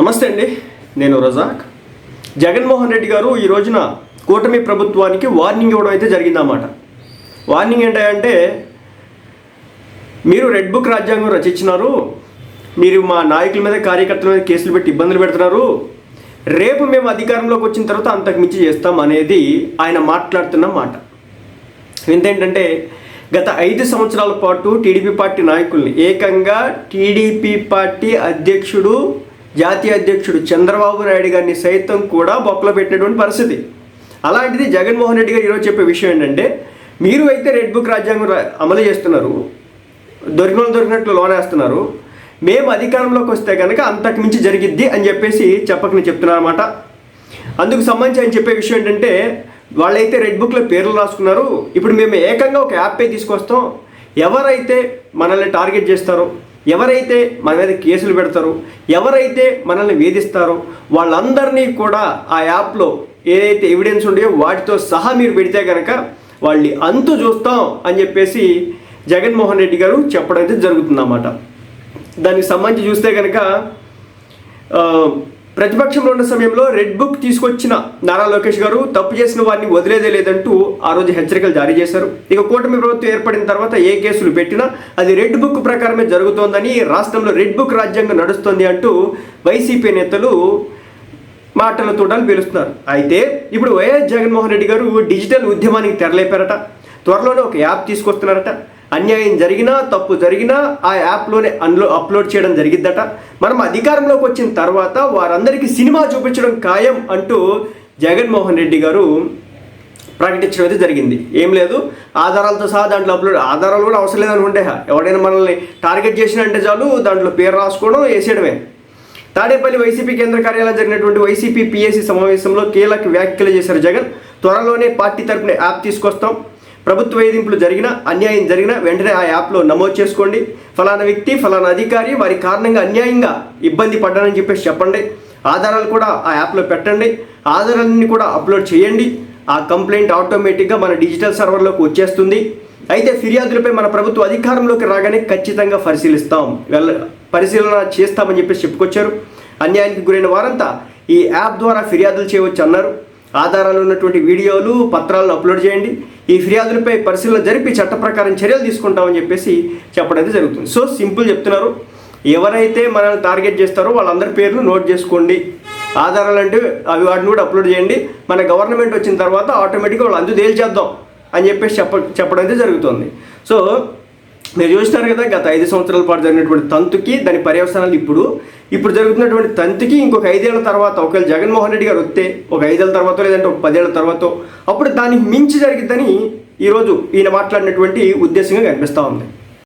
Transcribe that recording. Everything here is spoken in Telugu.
నమస్తే అండి నేను రజాక్. జగన్మోహన్ రెడ్డి గారు ఈ రోజున కూటమి ప్రభుత్వానికి వార్నింగ్ ఇవ్వడం అయితే జరిగిందన్నమాట. వార్నింగ్ ఏంటంటే మీరు రెడ్ బుక్ రాజ్యాంగం రచించినారు మీరు మా నాయకుల మీద కార్యకర్తల మీద కేసులు పెట్టి ఇబ్బందులు పెడుతున్నారు రేపు మేము అధికారంలోకి వచ్చిన తర్వాత అంతకు మించి చేస్తాం అనేది ఆయన మాట్లాడుతున్న మాట. ఏంటంటే గత ఐదు సంవత్సరాల పాటు టీడీపీ పార్టీ నాయకుల్ని ఏకంగా టీడీపీ పార్టీ అధ్యక్షుడు జాతీయ అధ్యక్షుడు చంద్రబాబు నాయుడు గారిని సైతం కూడా బొక్కలో పెట్టినటువంటి పరిస్థితి. అలాంటిది జగన్మోహన్ రెడ్డి గారు ఈరోజు చెప్పే విషయం ఏంటంటే మీరు అయితే రెడ్ బుక్ రాజ్యాంగం అమలు చేస్తున్నారు దొరికిన దొరికినట్లు లోనేస్తున్నారు మేము అధికారంలోకి వస్తే కనుక అంతకు మించి జరిగిద్ది అని చెప్పేసి చెప్పకని చెప్తున్నారన్నమాట. అందుకు సంబంధించి ఆయన చెప్పే విషయం ఏంటంటే వాళ్ళైతే రెడ్ బుక్లో పేర్లు రాసుకున్నారు ఇప్పుడు మేము ఏకంగా ఒక యాప్పే తీసుకొస్తాం ఎవరైతే మనల్ని టార్గెట్ చేస్తారో ఎవరైతే మన మీద కేసులు పెడతారో ఎవరైతే మనల్ని వేధిస్తారో వాళ్ళందరినీ కూడా ఆ యాప్లో ఏదైతే ఎవిడెన్స్ ఉండయో వాటితో సహా మీరు పెడితే కనుక వాళ్ళని అంతు చూస్తాం అని చెప్పేసి జగన్మోహన్ రెడ్డి గారు చెప్పడం అయితే జరుగుతుందన్నమాట. దానికి సంబంధించి చూస్తే కనుక ప్రతిపక్షంలో ఉన్న సమయంలో రెడ్ బుక్ తీసుకొచ్చిన నారా లోకేష్ గారు తప్పు చేసిన వారిని వదిలేదే లేదంటూ ఆ రోజు హెచ్చరికలు జారీ చేశారు. ఇక కూటమి ప్రభుత్వం ఏర్పడిన తర్వాత ఏ కేసులు పెట్టినా అది రెడ్ బుక్ ప్రకారమే జరుగుతోందని రాష్ట్రంలో రెడ్ బుక్ రాజ్యాంగం నడుస్తోంది అంటూ వైసీపీ నేతలు మాటల తోటలు పీలుస్తున్నారు. అయితే ఇప్పుడు వైఎస్ జగన్మోహన్ రెడ్డి గారు డిజిటల్ ఉద్యమానికి తెరలేపారట. త్వరలోనే ఒక యాప్ తీసుకొస్తున్నారట. అన్యాయం జరిగినా తప్పు జరిగినా ఆ యాప్లోనే అన్లో అప్లోడ్ చేయడం జరిగిద్దట. మనం అధికారంలోకి వచ్చిన తర్వాత వారందరికీ సినిమా చూపించడం ఖాయం అంటూ జగన్మోహన్ రెడ్డి గారు ప్రకటించడం అయితే జరిగింది. ఏం లేదు ఆధారాలతో సహా దాంట్లో అప్లోడ్ ఆధారాలు కూడా అవసరం లేదనుకుంటే ఎవడైనా మనల్ని టార్గెట్ చేసినంటే చాలు దాంట్లో పేరు రాసుకోవడం వేసేయడమే. తాడేపల్లి వైసీపీ కేంద్ర కార్యాలయం జరిగినటువంటి వైసీపీ పిఎస్సి సమావేశంలో కీలక వ్యాఖ్యలు చేశారు జగన్. త్వరలోనే పార్టీ తరపున యాప్ తీసుకొస్తాం. ప్రభుత్వ వేధింపులు జరిగినా అన్యాయం జరిగినా వెంటనే ఆ యాప్లో నమోదు చేసుకోండి. ఫలానా వ్యక్తి ఫలానా అధికారి వారి కారణంగా అన్యాయంగా ఇబ్బంది పడ్డానని చెప్పేసి చెప్పండి. ఆధారాలు కూడా ఆ యాప్లో పెట్టండి. ఆధారాలన్నీ కూడా అప్లోడ్ చేయండి. ఆ కంప్లైంట్ ఆటోమేటిక్గా మన డిజిటల్ సర్వర్లోకి వచ్చేస్తుంది. అయితే ఫిర్యాదులపై మన ప్రభుత్వ అధికారంలోకి రాగానే ఖచ్చితంగా పరిశీలిస్తాం. వెళ్ళ పరిశీలన చేస్తామని చెప్పేసి చెప్పుకొచ్చారు. అన్యాయానికి గురైన వారంతా ఈ యాప్ ద్వారా ఫిర్యాదులు చేయవచ్చు అన్నారు ఆధారాలు ఉన్నటువంటి వీడియోలు పత్రాలను అప్లోడ్ చేయండి. ఈ ఫిర్యాదులపై పరిశీలన జరిపి చట్ట ప్రకారం చర్యలు తీసుకుంటామని చెప్పేసి చెప్పడం జరుగుతుంది. సో సింపుల్ చెప్తున్నారు. ఎవరైతే మనల్ని టార్గెట్ చేస్తారో వాళ్ళందరి పేర్లు నోట్ చేసుకోండి. ఆధారాలు అంటే అవి వాటిని కూడా అప్లోడ్ చేయండి. మన గవర్నమెంట్ వచ్చిన తర్వాత ఆటోమేటిక్గా వాళ్ళు అందు తేల్చేద్దాం అని చెప్పేసి చెప్ప చెప్పడం అయితే జరుగుతుంది. సో మీరు చూసినారు కదా గత ఐదు సంవత్సరాల పాటు జరిగినటువంటి తంతుకి దాని పర్యవసానాలు ఇప్పుడు. ఇప్పుడు జరుగుతున్నటువంటి తంతుకి ఇంకొక ఐదేళ్ళ తర్వాత ఒకవేళ జగన్మోహన్ రెడ్డి గారు వస్తే ఒక ఐదేళ్ళ తర్వాత లేదంటే ఒక పదేళ్ళ తర్వాత అప్పుడు దానికి మించి జరిగిద్దని ఈరోజు ఈయన మాట్లాడినటువంటి ఉద్దేశంగా కనిపిస్తూ ఉంది.